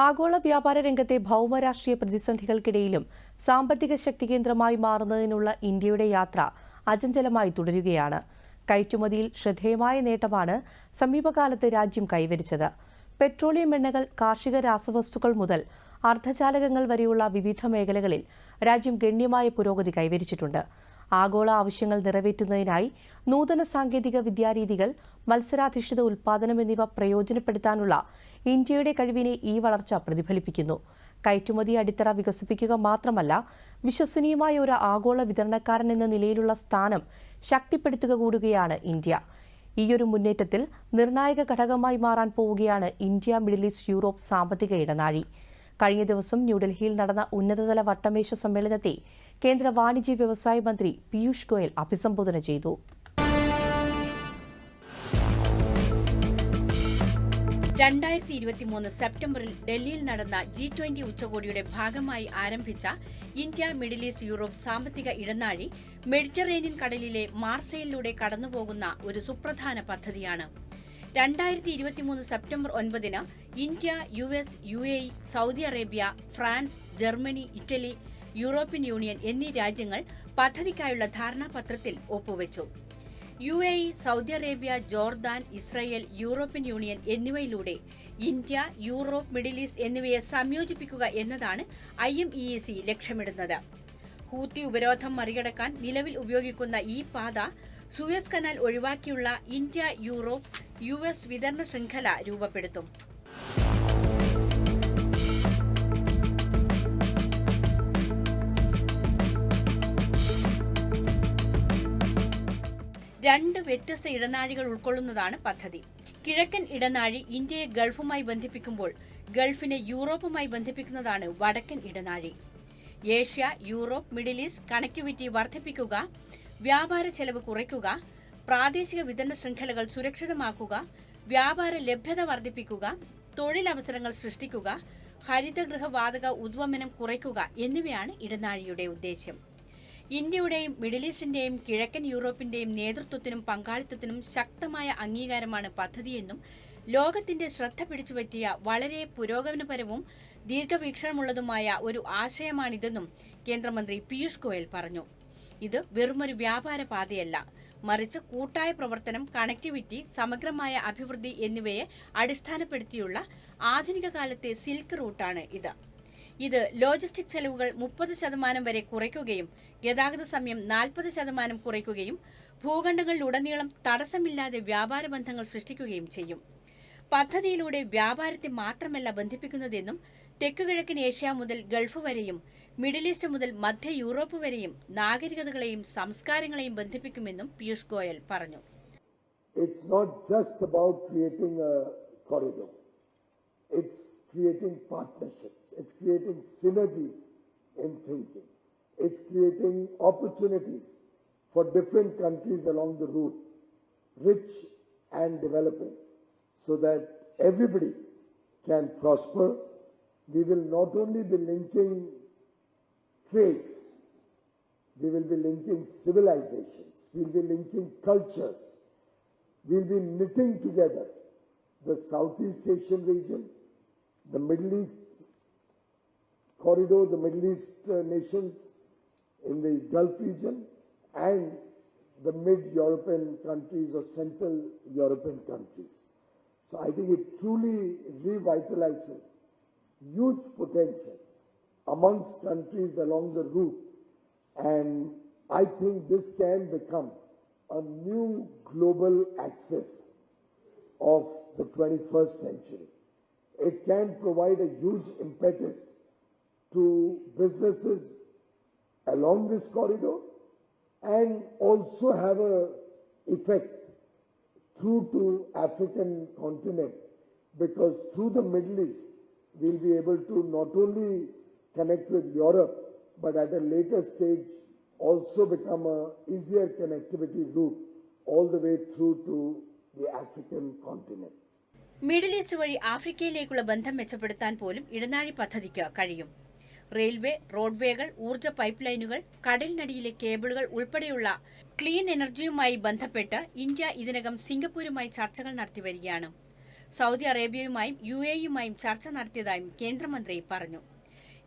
ആഗോള വ്യാപാര രംഗത്തെ ഭൗമരാഷ്ട്രീയ പ്രതിസന്ധികൾക്കിടയിലും സാമ്പത്തിക ശക്തി കേന്ദ്രമായി മാറുന്നതിനുള്ള ഇന്ത്യയുടെ യാത്ര അചഞ്ചലമായി തുടരുകയാണ്. കയറ്റുമതിയിൽ ശ്രദ്ധേയമായ നേട്ടമാണ് സമീപകാലത്ത് രാജ്യം കൈവരിച്ചത്. പെട്രോളിയം എണ്ണകൾ കാർഷിക രാസവസ്തുക്കൾ മുതൽ അർദ്ധചാലകങ്ങൾ വരെയുള്ള വിവിധ മേഖലകളിൽ രാജ്യം ഗണ്യമായ പുരോഗതി കൈവരിച്ചിട്ടുണ്ട്. ആഗോള ആവശ്യങ്ങൾ നിറവേറ്റുന്നതിനായി നൂതന സാങ്കേതിക വിദ്യാരീതികൾ മത്സരാധിഷ്ഠിത ഉൽപാദനം എന്നിവ പ്രയോജനപ്പെടുത്താനുള്ള ഇന്ത്യയുടെ കഴിവിനെ ഈ വളർച്ച പ്രതിഫലിപ്പിക്കുന്നു. കയറ്റുമതി അടിത്തറ വികസിപ്പിക്കുക മാത്രമല്ല വിശ്വസനീയമായ ഒരു ആഗോള വിതരണക്കാരൻ എന്ന നിലയിലുള്ള സ്ഥാനം ശക്തിപ്പെടുത്തുക കൂടുകയാണ് ഇന്ത്യ. ഈയൊരു മുന്നേറ്റത്തിൽ നിർണായക ഘടകമായി മാറാൻ പോവുകയാണ് ഇന്ത്യ മിഡിൽ ഈസ്റ്റ് യൂറോപ്പ് സാമ്പത്തിക ഇടനാഴി. കഴിഞ്ഞ ദിവസം ന്യൂഡൽഹിയിൽ നടന്ന ഉന്നതതല വട്ടമേശ സമ്മേളനത്തെ കേന്ദ്ര വാണിജ്യ വ്യവസായ മന്ത്രി പീയൂഷ് ഗോയൽ അഭിസംബോധന ചെയ്തു. രണ്ടായിരത്തി ഇരുപത്തിമൂന്ന് സെപ്റ്റംബറിൽ ഡൽഹിയിൽ നടന്ന ജി ട്വന്റി ഉച്ചകോടിയുടെ ഭാഗമായി ആരംഭിച്ച ഇന്ത്യ മിഡിൽ ഈസ്റ്റ് യൂറോപ്പ് സാമ്പത്തിക ഇടനാഴി മെഡിറ്ററേനിയൻ കടലിലെ മാർസയിലൂടെ കടന്നുപോകുന്ന ഒരു സുപ്രധാന പദ്ധതിയാണ്. രണ്ടായിരത്തി ഇരുപത്തിമൂന്ന് സെപ്റ്റംബർ ഒൻപതിന് India U S U A E, Saudi Arabia France Germany Italy European union എന്നീ രാജ്യങ്ങൾ പദ്ധതിക്കായുള്ള ധാരണാപത്രത്തിൽ ഒപ്പുവെച്ചു. U A E Saudi Arabia Jordan Israel European union എന്നിവയിലൂടെ ഇന്ത്യ യൂറോപ്പ് മിഡിൽ ഈസ്റ്റ് എന്നിവയെ സംയോജിപ്പിക്കുക എന്നതാണ് ഐ എം ഇ സി ലക്ഷ്യമിടുന്നത്. ഹൂത്തി ഉപരോധം മറികടക്കാൻ നിലവിൽ ഉപയോഗിക്കുന്ന ഈ പാത സുയസ് കനാൽ ഒഴിവാക്കിയുള്ള ഇന്ത്യ യൂറോപ്പ് യു എസ് വിതരണ ശൃംഖല രൂപപ്പെടുത്തും. രണ്ട് വ്യത്യസ്ത ഇടനാഴികൾ ഉൾക്കൊള്ളുന്നതാണ് പദ്ധതി. കിഴക്കൻ ഇടനാഴി ഇന്ത്യയെ ഗൾഫുമായി ബന്ധിപ്പിക്കുമ്പോൾ ഗൾഫിനെ യൂറോപ്പുമായി ബന്ധിപ്പിക്കുന്നതാണ് വടക്കൻ ഇടനാഴി. Asia Europe middle east connectivity വർദ്ധിപ്പിക്കുക വ്യാപാര ചെലവ് കുറയ്ക്കുക പ്രാദേശിക വിതരണ ശൃംഖലകൾ സുരക്ഷിതമാക്കുക വ്യാപാര ലഭ്യത വർദ്ധിപ്പിക്കുക തൊഴിലവസരങ്ങൾ സൃഷ്ടിക്കുക ഹരിതഗൃഹവാതക ഉദ്വമനം കുറയ്ക്കുക എന്നിവയാണ് ഇടനാഴിയുടെ ഉദ്ദേശ്യം. ഇന്ത്യയുടെയും മിഡിൽ ഈസ്റ്റിന്റെയും കിഴക്കൻ യൂറോപ്പിന്റെയും നേതൃത്വത്തിനും പങ്കാളിത്തത്തിനും ശക്തമായ അംഗീകാരമാണ് പദ്ധതിയെന്നും ലോകത്തിന്റെ ശ്രദ്ധ പിടിച്ചുപറ്റിയ വളരെ പുരോഗമനപരവും ദീർഘവീക്ഷണമുള്ളതുമായ ഒരു ആശയമാണിതെന്നും കേന്ദ്രമന്ത്രി പീയൂഷ് ഗോയൽ പറഞ്ഞു. ഇത് വെറുമൊരു വ്യാപാര പാതയല്ല. മറിച്ച് കൂട്ടായ പ്രവർത്തനം കണക്ടിവിറ്റി സമഗ്രമായ അഭിവൃദ്ധി എന്നിവയെ അടിസ്ഥാനപ്പെടുത്തിയുള്ള ആധുനിക കാലത്തെ സിൽക്ക് റൂട്ടാണ് ഇത്. ഇത് ലോജിസ്റ്റിക് ചെലവുകൾ മുപ്പത് ശതമാനം വരെ കുറയ്ക്കുകയും ഗതാഗത സമയം നാൽപ്പത് ശതമാനം കുറയ്ക്കുകയും ഭൂഖണ്ഡങ്ങളിലുടനീളം തടസ്സമില്ലാതെ വ്യാപാര ബന്ധങ്ങൾ സൃഷ്ടിക്കുകയും ചെയ്യും. പദ്ധതിയിലൂടെ വ്യാപാരത്തെ മാത്രമല്ല ബന്ധിപ്പിക്കുന്നതെന്നും തെക്കുകിഴക്കൻ ഏഷ്യ മുതൽ ഗൾഫ് വരെയും മിഡിൽ ഈസ്റ്റ് മുതൽ മധ്യ യൂറോപ്പ് വരെയും നാഗരികതകളെയും സംസ്കാരങ്ങളെയും ബന്ധിപ്പിക്കുമെന്നും പീയൂഷ് ഗോയൽ പറഞ്ഞു It's not just about creating a corridor. It's creating partnerships. It's creating synergies in thinking. It's creating opportunities for different countries along the route, rich and developing, so that everybody can prosper. We will not only be linking trade, we will be linking civilizations, we'll be linking cultures, we'll be knitting together the Southeast Asian region, the Middle East corridor, the Middle East uh, nations in the Gulf region, and the mid-European countries or Central European countries. So I think it truly revitalizes huge potential amongst countries along the route. And I think this can become a new global axis of the 21st century. It can provide a huge impetus to businesses along this corridor and also have a effect through to African continent because through the Middle East we'll be able to not only connect with Europe but at a later stage also become a easier connectivity route all the way through to the African continent. Middle east വഴി ആഫ്രിക്കയിലേക്കുള്ള ബന്ധം മെച്ചപ്പെടുത്താൻ പോലും ഇടനാഴി പദ്ധതിക്ക് കഴിയും railway റോഡ്വേകൾ ഊർജ pipe ലൈനുകൾ കടലിനടിയിലെ കേബിളുകൾ ഉൾപ്പെടെയുള്ള ക്ലീൻ എനർജിയുമായി ബന്ധപ്പെട്ട് ഇന്ത്യ ഇതിനകം സിംഗപ്പൂരുമായി ചർച്ചകൾ നടത്തി വരികയാണ് സൗദി അറേബ്യയുമായും യു എയുമായും ചർച്ച നടത്തിയതായും കേന്ദ്രമന്ത്രി പറഞ്ഞു.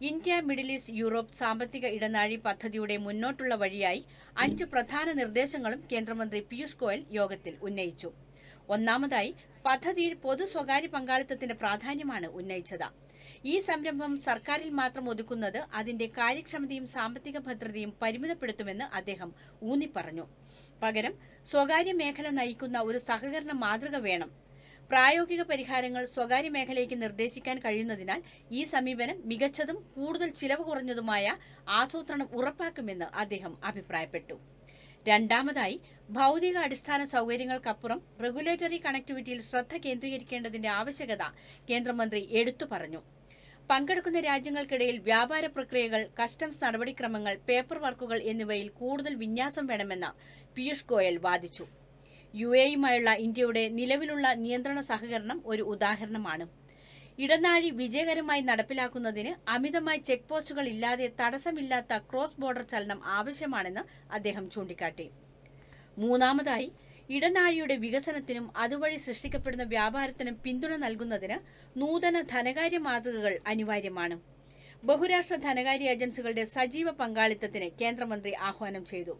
ഇന്ത്യ മിഡിൽ ഈസ്റ്റ് യൂറോപ്പ് സാമ്പത്തിക ഇടനാഴി പദ്ധതിയുടെ മുന്നോട്ടുള്ള വഴിയായി അഞ്ച് പ്രധാന നിർദ്ദേശങ്ങളും കേന്ദ്രമന്ത്രി പീയൂഷ് ഗോയൽ യോഗത്തിൽ ഉന്നയിച്ചു. ഒന്നാമതായി പദ്ധതിയിൽ പൊതു സ്വകാര്യ പങ്കാളിത്തത്തിന്റെ പ്രാധാന്യമാണ് ഉന്നയിച്ചത്. ഈ സംരംഭം സർക്കാരിൽ മാത്രം ഒതുക്കുന്നത് അതിന്റെ കാര്യക്ഷമതയും സാമ്പത്തിക ഭദ്രതയും പരിമിതപ്പെടുത്തുമെന്ന് അദ്ദേഹം ഊന്നിപ്പറഞ്ഞു. പകരം സ്വകാര്യ മേഖല നയിക്കുന്ന ഒരു സഹകരണ മാതൃക വേണം. പ്രായോഗിക പരിഹാരങ്ങൾ സ്വകാര്യ മേഖലയ്ക്ക് നിർദ്ദേശിക്കാൻ കഴിയുന്നതിനാൽ ഈ സമീപനം മികച്ചതും കൂടുതൽ ചിലവ് കുറഞ്ഞതുമായ ആസൂത്രണം ഉറപ്പാക്കുമെന്ന് അദ്ദേഹം അഭിപ്രായപ്പെട്ടു. രണ്ടാമതായി ഭൗതിക അടിസ്ഥാന സൗകര്യങ്ങൾക്കപ്പുറം റെഗുലേറ്ററി കണക്ടിവിറ്റിയിൽ ശ്രദ്ധ കേന്ദ്രീകരിക്കേണ്ടതിന്റെ ആവശ്യകത കേന്ദ്രമന്ത്രി എടുത്തു പറഞ്ഞു. പങ്കെടുക്കുന്ന രാജ്യങ്ങൾക്കിടയിൽ വ്യാപാര പ്രക്രിയകൾ കസ്റ്റംസ് നടപടിക്രമങ്ങൾ പേപ്പർ വർക്കുകൾ എന്നിവയിൽ കൂടുതൽ വിന്യാസം വേണമെന്ന് പീയൂഷ് ഗോയൽ വാദിച്ചു. യു എയുമായുള്ള ഇന്ത്യയുടെ നിലവിലുള്ള നിയന്ത്രണ സഹകരണം ഒരു ഉദാഹരണമാണ്. ഇടനാഴി വിജയകരമായി നടപ്പിലാക്കുന്നതിന് അമിതമായ ചെക്ക് പോസ്റ്റുകൾ ഇല്ലാതെ തടസ്സമില്ലാത്ത ക്രോസ് ബോർഡർ ചലനം ആവശ്യമാണെന്ന് അദ്ദേഹം ചൂണ്ടിക്കാട്ടി. മൂന്നാമതായി ഇടനാഴിയുടെ വികസനത്തിനും അതുവഴി സൃഷ്ടിക്കപ്പെടുന്ന വ്യാപാരത്തിനും പിന്തുണ നൽകുന്നതിന് നൂതന ധനകാര്യ മാതൃകകൾ അനിവാര്യമാണ്. ബഹുരാഷ്ട്ര ധനകാര്യ ഏജൻസികളുടെ സജീവ പങ്കാളിത്തത്തിന് കേന്ദ്രമന്ത്രി ആഹ്വാനം ചെയ്തു.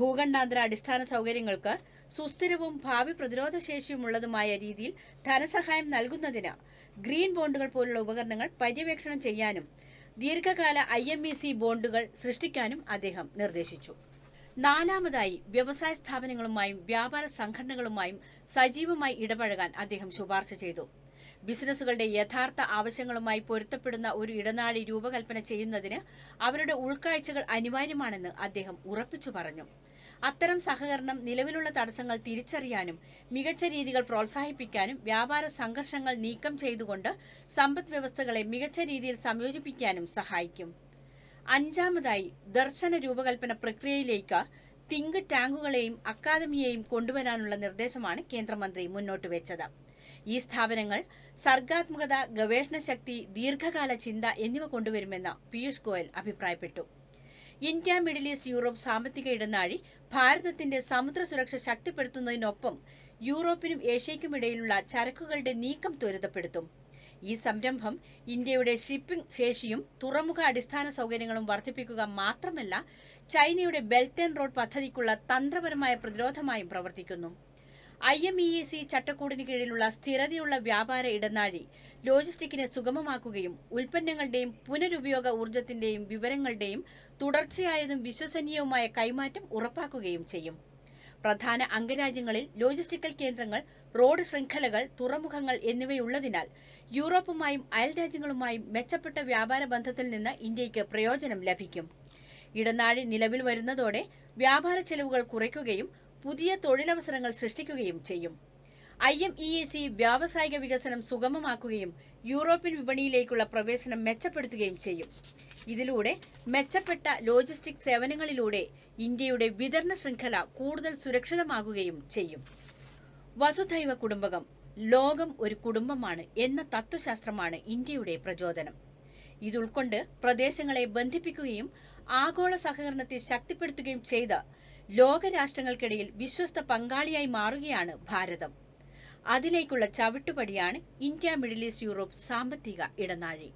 ഭൂഖണ്ഡാന്തര അടിസ്ഥാന സൗകര്യങ്ങൾക്ക് സുസ്ഥിരവും ഭാവി പ്രതിരോധശേഷിയുമുള്ളതുമായ രീതിയിൽ ധനസഹായം നൽകുന്നതിന് ഗ്രീൻ ബോണ്ടുകൾ പോലുള്ള ഉപകരണങ്ങൾ പര്യവേക്ഷണം ചെയ്യാനും ദീർഘകാല ഐ എം ഇ സി ബോണ്ടുകൾ സൃഷ്ടിക്കാനും അദ്ദേഹം നിർദ്ദേശിച്ചു. നാലാമതായി വ്യവസായ സ്ഥാപനങ്ങളുമായും വ്യാപാര സംഘടനകളുമായും സജീവമായി ഇടപഴകാൻ അദ്ദേഹം ശുപാർശ ചെയ്തു. ബിസിനസ്സുകളുടെ യഥാർത്ഥ ആവശ്യങ്ങളുമായി പൊരുത്തപ്പെടുന്ന ഒരു ഇടനാഴി രൂപകൽപ്പന ചെയ്യുന്നതിന് അവരുടെ ഉൾക്കാഴ്ചകൾ അനിവാര്യമാണെന്ന് അദ്ദേഹം ഉറപ്പിച്ചു പറഞ്ഞു. അത്തരം സഹകരണം നിലവിലുള്ള തടസ്സങ്ങൾ തിരിച്ചറിയാനും മികച്ച രീതികൾ പ്രോത്സാഹിപ്പിക്കാനും വ്യാപാര സംഘർഷങ്ങൾ നീക്കം ചെയ്തുകൊണ്ട് സമ്പദ് വ്യവസ്ഥകളെ മികച്ച രീതിയിൽ സംയോജിപ്പിക്കാനും സഹായിക്കും. അഞ്ചാമതായി ദർശന രൂപകൽപ്പന പ്രക്രിയയിലേക്ക് തിങ്ക് ടാങ്കുകളെയും അക്കാദമിയെയും കൊണ്ടുവരാനുള്ള നിർദ്ദേശമാണ് കേന്ദ്രമന്ത്രി മുന്നോട്ട് വെച്ചത്. ഈ സ്ഥാപനങ്ങൾ സർഗാത്മകത ഗവേഷണ ശക്തി ദീർഘകാല ചിന്ത എന്നിവ കൊണ്ടുവരുമെന്ന് പീയൂഷ് ഗോയൽ അഭിപ്രായപ്പെട്ടു. ഇന്ത്യ മിഡിൽ ഈസ്റ്റ് യൂറോപ്പ് സാമ്പത്തിക ഇടനാഴി ഭാരതത്തിന്റെ സമുദ്ര സുരക്ഷ ശക്തിപ്പെടുത്തുന്നതിനൊപ്പം യൂറോപ്പിനും ഏഷ്യയ്ക്കുമിടയിലുള്ള ചരക്കുകളുടെ നീക്കം ത്വരിതപ്പെടുത്തും. ഈ സംരംഭം ഇന്ത്യയുടെ ഷിപ്പിംഗ് ശേഷിയും തുറമുഖ അടിസ്ഥാന സൗകര്യങ്ങളും വർദ്ധിപ്പിക്കുക മാത്രമല്ല ചൈനയുടെ ബെൽറ്റ് ആൻഡ് റോഡ് പദ്ധതിക്കുള്ള തന്ത്രപരമായ പ്രതിരോധമായും പ്രവർത്തിക്കുന്നു. ഐ എം ഇ സി ചട്ടക്കൂടിന് കീഴിലുള്ള സ്ഥിരതയുള്ള വ്യാപാര ഇടനാഴി ലോജിസ്റ്റിക്കിനെ സുഗമമാക്കുകയും ഉൽപ്പന്നങ്ങളുടെയും പുനരുപയോഗ ഊർജത്തിന്റെയും വിവരങ്ങളുടെയും തുടർച്ചയായതും വിശ്വസനീയവുമായ കൈമാറ്റം ഉറപ്പാക്കുകയും ചെയ്യും. പ്രധാന അംഗരാജ്യങ്ങളിൽ ലോജിസ്റ്റിക്കൽ കേന്ദ്രങ്ങൾ റോഡ് ശൃംഖലകൾ തുറമുഖങ്ങൾ എന്നിവയുള്ളതിനാൽ യൂറോപ്പുമായും അയൽ രാജ്യങ്ങളുമായും മെച്ചപ്പെട്ട വ്യാപാര ബന്ധത്തിൽ നിന്ന് ഇന്ത്യയ്ക്ക് പ്രയോജനം ലഭിക്കും. ഇടനാഴി നിലവിൽ വരുന്നതോടെ വ്യാപാര ചെലവുകൾ കുറയ്ക്കുകയും പുതിയ തൊഴിലവസരങ്ങൾ സൃഷ്ടിക്കുകയും ചെയ്യും. I M E A C വ്യാവസായിക വികസനം സുഗമമാക്കുകയും യൂറോപ്യൻ വിപണിയിലേക്കുള്ള പ്രവേശനം മെച്ചപ്പെടുത്തുകയും ചെയ്യും. ഇതിലൂടെ മെച്ചപ്പെട്ട ലോജിസ്റ്റിക് സേവനങ്ങളിലൂടെ ഇന്ത്യയുടെ വിതരണ ശൃംഖല കൂടുതൽ സുരക്ഷിതമാകുകയും ചെയ്യും. വസുധൈവ കുടുംബകം ലോകം ഒരു കുടുംബമാണ് എന്ന തത്വശാസ്ത്രമാണ് ഇന്ത്യയുടെ പ്രചോദനം. ഇതുൾക്കൊണ്ട് പ്രദേശങ്ങളെ ബന്ധിപ്പിക്കുകയും ആഗോള സഹകരണത്തെ ശക്തിപ്പെടുത്തുകയും ചെയ്ത് ലോകരാഷ്ട്രങ്ങൾക്കിടയിൽ വിശ്വസ്ത പങ്കാളിയായി മാറുകയാണ് ഭാരതം. അതിലേക്കുള്ള ചവിട്ടുപടിയാണ് ഇന്ത്യ മിഡിൽ ഈസ്റ്റ് യൂറോപ്പ് സാമ്പത്തിക ഇടനാഴി.